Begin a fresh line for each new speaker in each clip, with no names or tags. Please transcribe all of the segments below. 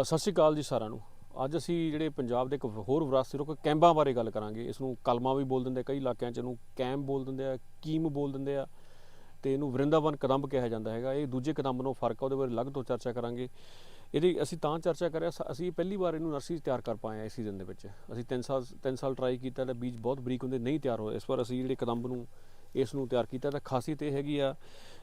ਸਤਿ ਸ਼੍ਰੀ ਅਕਾਲ ਜੀ ਸਾਰਿਆਂ ਨੂੰ। ਅੱਜ ਅਸੀਂ ਜਿਹੜੇ ਪੰਜਾਬ ਦੇ ਇੱਕ ਹੋਰ ਵਿਰਾਸਤੀ ਰੁੱਖ ਕੈਂਬਾਂ ਬਾਰੇ ਗੱਲ ਕਰਾਂਗੇ। ਇਸ ਨੂੰ ਕਲਮਾ ਵੀ ਬੋਲ ਦਿੰਦੇ ਆ, ਕਈ ਇਲਾਕਿਆਂ 'ਚ ਇਹਨੂੰ ਕੈਂਬ ਬੋਲ ਦਿੰਦੇ ਆ ਕੀਮ ਬੋਲ ਦਿੰਦੇ ਆ ਤੇ ਇਹਨੂੰ ਵਰਿੰਦਾਵਨ ਕਦੰਬ ਕਿਹਾ ਜਾਂਦਾ ਹੈਗਾ। ਇਹ ਦੂਜੇ ਕਦੰਬ ਨੂੰ ਫ਼ਰਕ ਆ ਉਹਦੇ ਬਾਰੇ ਅਲੱਗ ਤੋਂ ਚਰਚਾ ਕਰਾਂਗੇ। ਇਹਦੀ ਅਸੀਂ ਤਾਂ ਚਰਚਾ ਕਰਿਆ ਸ- ਅਸੀਂ ਪਹਿਲੀ ਵਾਰ ਇਹਨੂੰ ਨਰਸਰੀ ਤਿਆਰ ਕਰ ਪਾਏ ਆ ਇਸ ਸੀਜ਼ਨ ਦੇ ਵਿੱਚ। ਅਸੀਂ 3 ਸਾਲ 3 ਸਾਲ ਟਰਾਈ ਕੀਤਾ ਤੇ ਬੀਜ ਬਹੁਤ ਬਰੀਕ ਹੁੰਦੇ ਨਹੀਂ ਤਿਆਰ ਹੋਏ। ਇਸ ਵਾਰ ਅਸੀਂ ਜਿਹੜੇ ਕਦੰਬ ਨੂੰ ਇਸ ਨੂੰ ਤਿਆਰ ਕੀਤਾ ਤਾਂ ਖਾਸੀਅਤ ਇਹ ਹੈਗੀ ਆ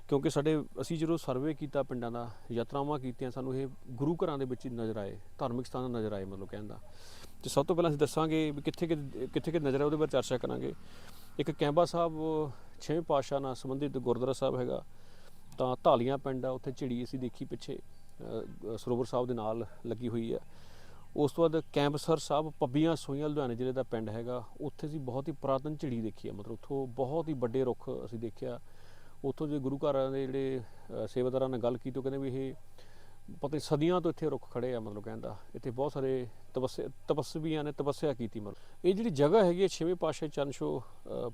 ਕਿਉਂਕਿ ਸਾਡੇ, ਅਸੀਂ ਜਦੋਂ ਸਰਵੇ ਕੀਤਾ ਪਿੰਡਾਂ ਦਾ, ਯਾਤਰਾਵਾਂ ਕੀਤੀਆਂ, ਸਾਨੂੰ ਇਹ ਗੁਰੂ ਘਰਾਂ ਦੇ ਵਿੱਚ ਹੀ ਨਜ਼ਰ ਆਏ, ਧਾਰਮਿਕ ਸਥਾਨ ਨਜ਼ਰ ਆਏ ਮਤਲਬ ਕਹਿੰਦਾ ਤੇ ਸਭ ਤੋਂ ਪਹਿਲਾਂ ਅਸੀਂ ਦੱਸਾਂਗੇ ਵੀ ਕਿੱਥੇ ਕਿ ਕਿੱਥੇ ਕਿ ਨਜ਼ਰ ਹੈ ਉਹਦੇ ਬਾਰੇ ਚਰਚਾ ਕਰਾਂਗੇ। ਇੱਕ ਕੈਂਬਾ ਸਾਹਿਬ, ਛੇਵੇਂ ਪਾਤਸ਼ਾਹ ਨਾਲ ਸੰਬੰਧਿਤ ਗੁਰਦੁਆਰਾ ਸਾਹਿਬ ਹੈਗਾ, ਤਾਂ ਢਾਲੀਆਂ ਪਿੰਡ ਆ, ਉੱਥੇ ਝਿੜੀ ਅਸੀਂ ਦੇਖੀ ਪਿੱਛੇ ਸਰੋਵਰ ਸਾਹਿਬ ਦੇ ਨਾਲ ਲੱਗੀ ਹੋਈ ਆ। ਉਸ ਤੋਂ ਬਾਅਦ ਕੈਂਪਸਰ ਸਾਹਿਬ, ਪੱਬੀਆਂ ਸੋਈਆਂ ਲੁਧਿਆਣੇ ਜ਼ਿਲ੍ਹੇ ਦਾ ਪਿੰਡ ਹੈਗਾ, ਉੱਥੇ ਅਸੀਂ ਬਹੁਤ ਹੀ ਪੁਰਾਤਨ ਝਿੜੀ ਦੇਖੀ ਆ, ਮਤਲਬ ਉੱਥੋਂ ਬਹੁਤ ਹੀ ਵੱਡੇ ਰੁੱਖ ਅਸੀਂ ਦੇਖਿਆ। ਉੱਥੋਂ ਦੇ ਗੁਰੂ ਘਰਾਂ ਦੇ ਜਿਹੜੇ ਸੇਵਾਦਾਰਾਂ ਨਾਲ ਗੱਲ ਕੀਤੀ, ਉਹ ਕਹਿੰਦੇ ਵੀ ਇਹ ਪਤਾ ਨਹੀਂ ਸਦੀਆਂ ਤੋਂ ਇੱਥੇ ਰੁੱਖ ਖੜੇ ਆ ਮਤਲਬ ਕਹਿੰਦਾ ਇੱਥੇ ਬਹੁਤ ਸਾਰੇ ਤਪੱਸਿਆ, ਤਪੱਸਵੀਆਂ ਨੇ ਤਪੱਸਿਆ ਕੀਤੀ ਮਤਲਬ। ਇਹ ਜਿਹੜੀ ਜਗ੍ਹਾ ਹੈਗੀ ਹੈ ਛੇਵੇਂ ਪਾਤਸ਼ਾਹ ਚਰਨ ਛੋਹ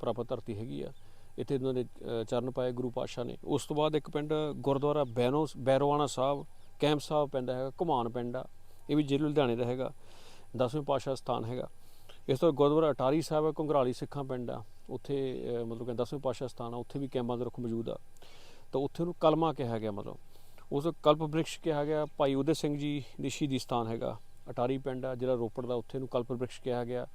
ਪ੍ਰਾਪਤ ਧਰਤੀ ਹੈਗੀ ਆ, ਇੱਥੇ ਉਹਨਾਂ ਦੇ ਚਰਨ ਪਾਏ ਗੁਰੂ ਪਾਤਸ਼ਾਹ ਨੇ। ਉਸ ਤੋਂ ਬਾਅਦ ਇੱਕ ਪਿੰਡ ਗੁਰਦੁਆਰਾ ਬੈਨੋ, ਬੈਰੋਆਣਾ ਸਾਹਿਬ, ਕੈਂਪ ਸਾਹਿਬ ਪੈਂਦਾ ਹੈਗਾ ਘੁਮਾਨ ਪਿੰਡ ਆ। ਇਹ ਵੀ ਜ਼ਿਲ੍ਹੇ ਲੁਧਿਆਣੇ ਦਾ ਹੈਗਾ, ਦਸਵੇਂ ਪਾਤਸ਼ਾਹ ਸਥਾਨ ਹੈਗਾ। ਇਸ ਤੋਂ ਗੁਰਦੁਆਰਾ ਅਟਾਰੀ ਸਾਹਿਬ ਹੈ ਘੁੰਗਰਾਲੀ ਸਿੱਖਾਂ ਪਿੰਡ ਆ। ਉੱਥੇ ਮਤਲਬ ਕਿ ਦਸਵੇਂ ਪਾਤਸ਼ਾਹ ਸਥਾਨ ਆ, ਉੱਥੇ ਵੀ ਕੈਂਬਾਂ ਦੇ ਰੁੱਖ ਮੌਜੂਦ ਆ। ਤਾਂ ਉੱਥੇ ਉਹਨੂੰ ਕਲਮਾ ਕਿਹਾ ਗਿਆ ਮਤਲਬ। ਉਸ ਕਲਪ ਬ੍ਰਿਕਸ਼ ਕਿਹਾ ਗਿਆ, ਭਾਈ ਉਦੇ ਸਿੰਘ ਜੀ ਦੀ ਸ਼ਹੀਦੀ ਸਥਾਨ ਹੈਗਾ, ਅਟਾਰੀ ਪਿੰਡ ਆ, ਜਿਹੜਾ ਰੋਪੜ ਦਾ ਉੱਥੇ ਨੂੰ ਕਲਪ ਬ੍ਰਿਕਸ਼ ਕਿਹਾ ਗਿਆ।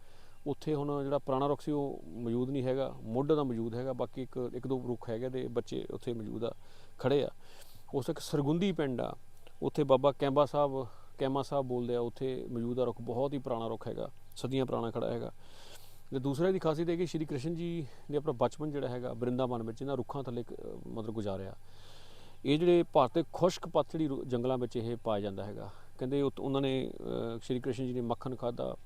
ਉੱਥੇ ਹੁਣ ਜਿਹੜਾ ਪੁਰਾਣਾ ਰੁੱਖ ਸੀ, ਉਹ ਮੌਜੂਦ ਨਹੀਂ ਹੈਗਾ, ਮੁੱਢ ਦਾ ਮੌਜੂਦ ਹੈਗਾ, ਬਾਕੀ ਇੱਕ ਇੱਕ ਦੋ ਰੁੱਖ ਹੈਗੇ ਤੇ ਬੱਚੇ ਉੱਥੇ ਮੌਜੂਦ ਆ, ਖੜੇ ਆ। ਉਸ ਇੱਕ ਸਰਗੁੰਦੀ ਪਿੰਡ ਆ, ਉੱਥੇ ਬਾਬਾ ਕੈਂਬਾ ਸਾਹਿਬ, ਕੈਮਾ ਸਾਹਿਬ ਬੋਲਦੇ ਆ, ਉੱਥੇ ਮੌਜੂਦ ਆ ਰੁੱਖ, ਬਹੁਤ ਹੀ ਪੁਰਾਣਾ ਰੁੱਖ ਹੈਗਾ, ਸਦੀਆਂ ਪੁਰਾਣਾ ਖੜਾ ਹੈਗਾ। ਤੇ ਦੂਸਰੇ ਦੀ ਖਾਸੀਅਤ ਹੈ ਕਿ ਸ਼੍ਰੀ ਕ੍ਰਿਸ਼ਨ ਜੀ ਨੇ ਆਪਣਾ ਬਚਪਨ ਜਿਹੜਾ ਹੈਗਾ ਬ੍ਰਿੰਦਾਵਨ ਵਿੱਚ ਇਹਨਾਂ ਰੁੱਖਾਂ ਥੱਲੇ ਮਤਲਬ ਗੁਜ਼ਾਰਿਆ। ਇਹ ਜਿਹੜੇ ਭਾਰਤ ਦੇ ਖੁਸ਼ਕ ਪਤਝੜੀ ਰੁ- ਜੰਗਲਾਂ ਵਿੱਚ ਇਹ ਪਾਇਆ ਜਾਂਦਾ ਹੈਗਾ। ਕਹਿੰਦੇ ਉਤ- ਉਹਨਾਂ ਨੇ ਸ਼੍ਰੀ ਕ੍ਰਿਸ਼ਨ ਜੀ ਨੇ ਮੱਖਣ ਖਾਦਾ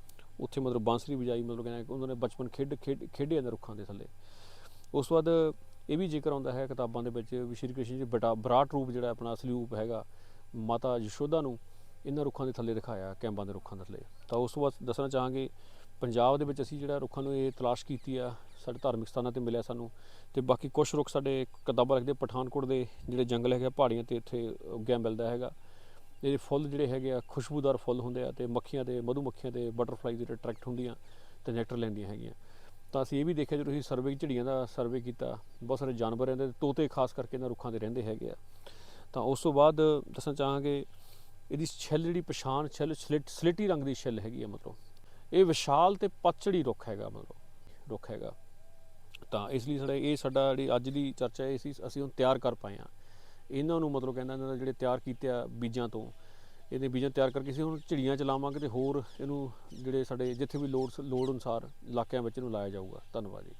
ਉੱਥੇ ਮਤਲਬ ਬਾਂਸਰੀ ਵਜਾਈ ਮਤਲਬ ਕਹਿੰਦੇ ਉਹਨਾਂ ਨੇ ਬਚਪਨ ਖੇਡ ਖੇਡ, ਖੇਡੇ ਇਹਨਾਂ ਰੁੱਖਾਂ ਦੇ ਥੱਲੇ। ਉਸ ਤੋਂ ਬਾਅਦ ਇਹ ਵੀ ਜ਼ਿਕਰ ਆਉਂਦਾ ਹੈ ਕਿਤਾਬਾਂ ਦੇ ਵਿੱਚ ਵੀ ਸ਼੍ਰੀ ਕ੍ਰਿਸ਼ਨ ਜੀ ਬਟਾ, ਬਰਾਟ ਰੂਪ ਜਿਹੜਾ ਆਪਣਾ ਅਸਲੀ ਰੂਪ ਹੈਗਾ, ਮਾਤਾ ਯਸ਼ੋਦਾ ਨੂੰ ਇਹਨਾਂ ਰੁੱਖਾਂ ਦੇ ਥੱਲੇ ਦਿਖਾਇਆ, ਕੈਂਬਾਂ ਦੇ ਰੁੱਖਾਂ ਦੇ ਥੱਲੇ। ਤਾਂ ਉਸ ਤੋਂ ਬਾਅਦ ਦੱਸਣਾ ਚਾਹਾਂਗੇ ਪੰਜਾਬ ਦੇ ਵਿੱਚ ਅਸੀਂ ਜਿਹੜਾ ਰੁੱਖਾਂ ਨੂੰ ਇਹ ਤਲਾਸ਼ ਕੀਤੀ ਆ ਸਾਡੇ ਧਾਰਮਿਕ ਸਥਾਨਾਂ ਤੇ ਮਿਲਿਆ ਸਾਨੂੰ ਤੇ ਬਾਕੀ ਕੁਝ ਰੁੱਖ ਸਾਡੇ ਕਿਤਾਬਾਂ ਲਿਖਦੇ ਪਠਾਨਕੋਟ ਦੇ ਜਿਹੜੇ ਜੰਗਲ ਹੈਗੇ ਆ, ਪਹਾੜੀਆਂ ਤੇ ਇੱਥੇ ਉੱਗਿਆ ਮਿਲਦਾ ਹੈਗਾ। ਇਹ ਫੁੱਲ ਜਿਹੜੇ ਹੈਗੇ ਆ ਖੁਸ਼ਬੂਦਾਰ ਫੁੱਲ ਹੁੰਦੇ ਆ ਤੇ ਮੱਖੀਆਂ ਤੇ ਮਧੂ ਮੱਖੀਆਂ ਤੇ ਬਟਰਫਲਾਈ ਜਿਹੜੇ ਅਟਰੈਕਟ ਹੁੰਦੀਆਂ ਤੇ ਨੈਕਟਰ ਲੈਂਦੀਆਂ ਹੈਗੀਆਂ। ਤਾਂ ਅਸੀਂ ਇਹ ਵੀ ਦੇਖਿਆ ਜਦੋਂ ਅਸੀਂ ਸਰਵੇ ਝਿੜੀਆਂ ਦਾ ਸਰਵੇ ਕੀਤਾ ਬਹੁਤ ਸਾਰੇ ਜਾਨਵਰ ਰਹਿੰਦੇ ਤੋਤੇ ਖਾਸ ਕਰਕੇ ਇਹਨਾਂ ਰੁੱਖਾਂ 'ਤੇ ਰਹਿੰਦੇ ਹੈਗੇ ਆ। ਤਾਂ ਉਸ ਤੋਂ ਬਾਅਦ ਦੱਸਣਾ ਚਾਹਾਂਗੇ ਇਹਦੀ ਛਿੱਲ ਜਿਹੜੀ ਪਛਾਣ ਛਿੱਲ ਸਲਿਟ ਸਲੇਟੀ ਰੰਗ ਦੀ ਛਿੱਲ ਹੈਗੀ ਆ ਮਤਲਬ। ਇਹ ਵਿਸ਼ਾਲ ਤੇ ਪਤਝੜੀ ਰੁੱਖ ਹੈਗਾ ਮਤਲਬ, ਰੁੱਖ ਹੈਗਾ। ਤਾਂ ਇਸ ਲਈ ਸਾਡਾ ਇਹ ਸਾਡਾ ਜਿਹੜੀ ਅੱਜ ਦੀ ਚਰਚਾ ਇਹ ਸੀ ਅਸੀਂ ਹੁਣ ਤਿਆਰ ਕਰ ਪਾਏ ਆ ਇਹਨਾਂ ਨੂੰ ਮਤਲਬ ਕਹਿੰਦਾ ਇਹਨਾਂ ਦਾ ਜਿਹੜੇ ਤਿਆਰ ਕੀਤੇ ਆ ਬੀਜਾਂ ਤੋਂ ਇਹਦੇ ਬੀਜਾਂ ਤਿਆਰ ਕਰਕੇ ਅਸੀਂ ਹੁਣ ਝਿੜੀਆਂ ਚਲਾਵਾਂਗੇ ਲਾਵਾਂਗੇ ਤੇ ਹੋਰ ਇਹਨੂੰ ਜਿਹੜੇ ਸਾਡੇ ਜਿੱਥੇ ਵੀ ਲੋੜ ਲੋੜ ਅਨੁਸਾਰ ਇਲਾਕਿਆਂ ਵਿੱਚ ਇਹਨੂੰ ਲਾਇਆ ਜਾਊਗਾ। ਧੰਨਵਾਦ ਜੀ।